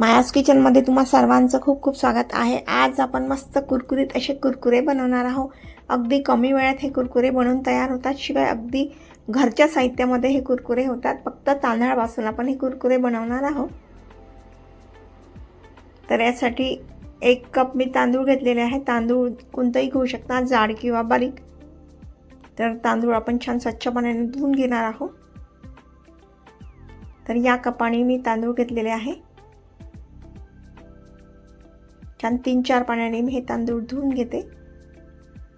मायास किचनमध्ये तुम्हा सर्वांचं खूप खूप स्वागत आहे. आज आपण मस्त कुरकुरीत असे कुरकुरे बनवणार आहोत. अगदी कमी वेळात हे कुरकुरे बनवून तयार होतात. शिवाय अगदी घरच्या साहित्यामध्ये हे कुरकुरे होतात. फक्त तांदळापासून आपण हे कुरकुरे बनवणार आहोत. तर यासाठी एक कप मी तांदूळ घेतलेले आहे. तांदूळ कोणतंही घेऊ शकता. जाड किंवा बारीक. तर तांदूळ आपण छान स्वच्छ पाण्याने धुवून घेणार आहोत. तर या कपाने मी तांदूळ घेतलेले आहे. छान तीन चार पाण्याने मी हे तांदूळ धुवून घेते.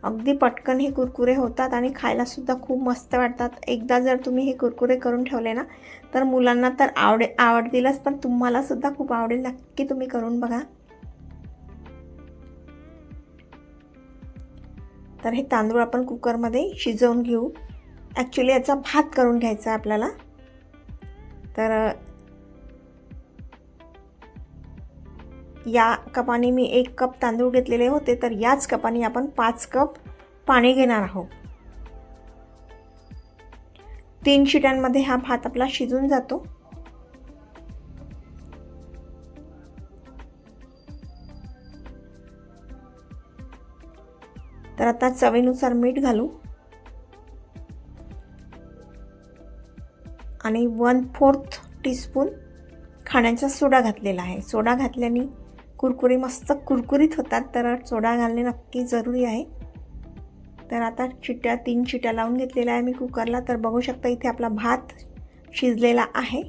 अगदी पटकन हे कुरकुरे होतात आणि खायलासुद्धा खूप मस्त वाटतात. एकदा जर तुम्ही हे कुरकुरे करून ठेवले ना तर मुलांना तर आवडे आवडतीलच पण तुम्हालासुद्धा खूप आवडेल नक्की तुम्ही करून बघा. तर हे तांदूळ आपण कुकरमध्ये शिजवून घेऊ. ॲक्च्युली याचा भात करून घ्यायचा आहे आपल्याला. तर या कपाने मी एक कप तांदूळ घेतलेले होते तर याच कपाने आपण पाच कप पाणी घेणार आहोत. तीन शिट्यांमध्ये हा भात आपला शिजून जातो. तर आता चवीनुसार मीठ घालू. आणि वन फोर्थ टीस्पून खाण्याचा सोडा घातलेला आहे. सोडा घातल्याने कुरकुरे मस्त कुरकुरीत होतात. तर सोडा घालणे नक्की जरुरी आहे. तर आता चिट्ट्या तीन चिट्या लावून घेतलेल्या आहे मी कुकरला. तर बघू शकता इथे आपला भात शिजलेला आहे.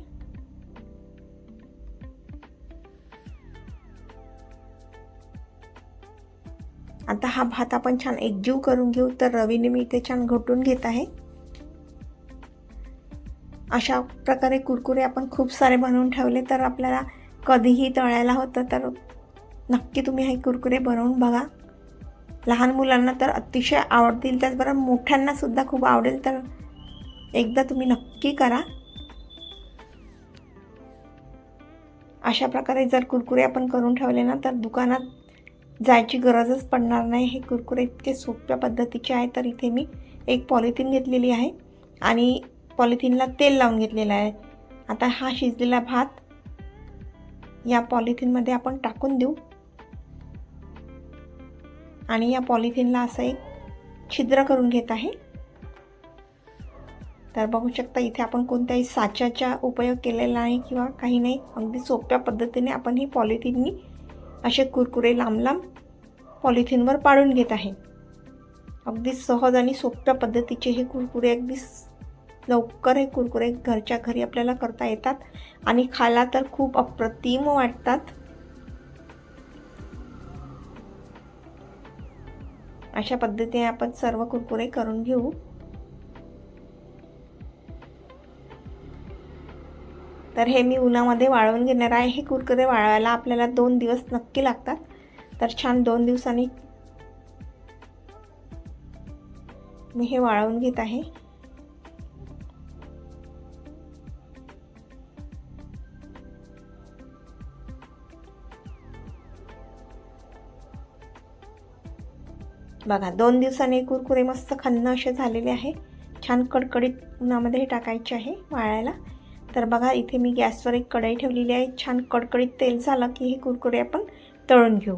आता हा भात आपण छान एकजीव करून घेऊ. तर रवीने मी इथे छान घोटून घेत आहे. अशा प्रकारे कुरकुरे आपण खूप सारे बनवून ठेवले. तर आपल्याला कधीही तळायला होतं तर नक्की तुम्ही हे कुरकुरे बनवून बघा. लहान मुलांना तर अतिशय आवडतील त्याचबरोबर मोठ्यांनासुद्धा खूप आवडेल तर एकदा तुम्ही नक्की करा. अशा प्रकारे जर कुरकुरे आपण करून ठेवले ना तर दुकानात जायची गरजच पडणार नाही. हे कुरकुरे इतके सोप्या पद्धतीचे आहे तर इथे मी एक पॉलिथिन घेतलेली आहे आणि पॉलिथिनला तेल लावून घेतलेलं आहे. आता हा शिजलेला भात या पॉलिथिनमध्ये आपण टाकून देऊ. आणि या पॉलिथिनला असं एक छिद्र करून घेत आहे. तर बघू शकता इथे आपण कोणत्याही साच्याचा उपयोग केलेला नाही किंवा काही नाही. अगदी सोप्या पद्धतीने आपण ही पॉलिथिननी असे कुरकुरे लांब लांब पॉलिथिनवर पाडून घेत आहे. अगदी सहज आणि सोप्या पद्धतीचे हे कुरकुरे अगदी लवकर हे कुरकुरे घरच्या घरी आपल्याला करता येतात आणि खायला तर खूप अप्रतिम वाटतात. अशा पद्धतीने आपण सर्व कुरकुरे करून घेऊ. तर हे मी उन्हामध्ये वाळवून घेणार आहे. हे कुरकुरे वाळवायला आपल्याला दोन दिवस नक्की लागतात. तर छान दोन दिवसांनी मी हे वाळवून घेत आहे. बघा दोन दिवसांनी कुरकुरे मस्त खन्न असे झालेले आहे. छान कडकडीत उन्हामध्ये हे टाकायचे आहे वाळायला. तर बघा इथे मी गॅसवर एक कढई ठेवलेली आहे. छान कडकडीत तेल झालं की हे कुरकुरे आपण तळून घेऊ.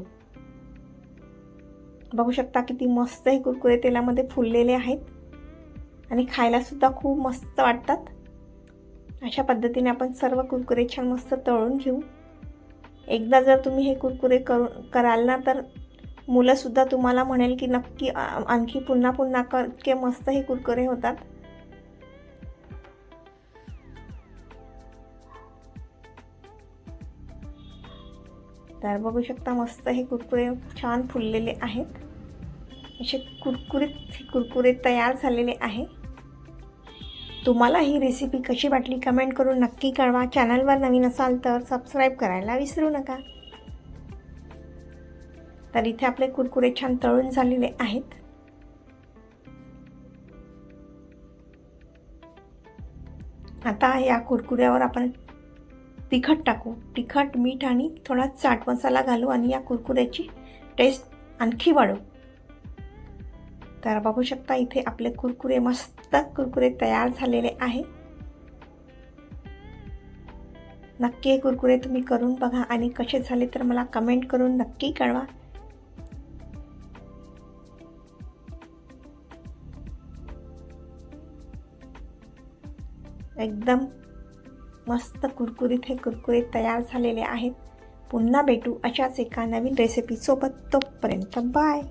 बघू शकता किती मस्त हे कुरकुरे तेलामध्ये फुललेले आहेत. आणि खायलासुद्धा खूप मस्त वाटतात. अशा पद्धतीने आपण सर्व कुरकुरे छान मस्त तळून घेऊ. एकदा जर तुम्ही हे कुरकुरे करू कराल ना तर मुलंसुद्धा तुम्हाला म्हणेल की नक्की आणखी पुन्हा पुन्हा क इतके मस्त हे कुरकुरे होतात. तर बघू शकता मस्त हे कुरकुरे छान फुललेले आहेत. असे कुरकुरीत हे कुरकुरे तयार झालेले आहे. तुम्हाला ही रेसिपी कशी वाटली कमेंट करून नक्की कळवा. चॅनलवर नवीन असाल तर सबस्क्राईब करायला विसरू नका. तर इथे आपले कुरकुरे छान तळून झालेले आहेत. आता या कुरकुऱ्यावर आपण तिखट टाकू. तिखट मीठ आणि थोडा चाट मसाला घालू आणि या कुरकुऱ्याची टेस्ट आणखी वाढू तर बघू शकता इथे आपले कुरकुरे मस्त कुरकुरे तयार झालेले आहे नक्की हे कुरकुरे तुम्ही करून बघा आणि कसे झाले तर मला कमेंट करून नक्की कळवा. एकदम मस्त कुरकुरीत हे कुरकुरीत तयार झालेले आहेत. पुन्हा भेटू अशाच एका नवीन रेसिपीसोबत तोपर्यंत बाय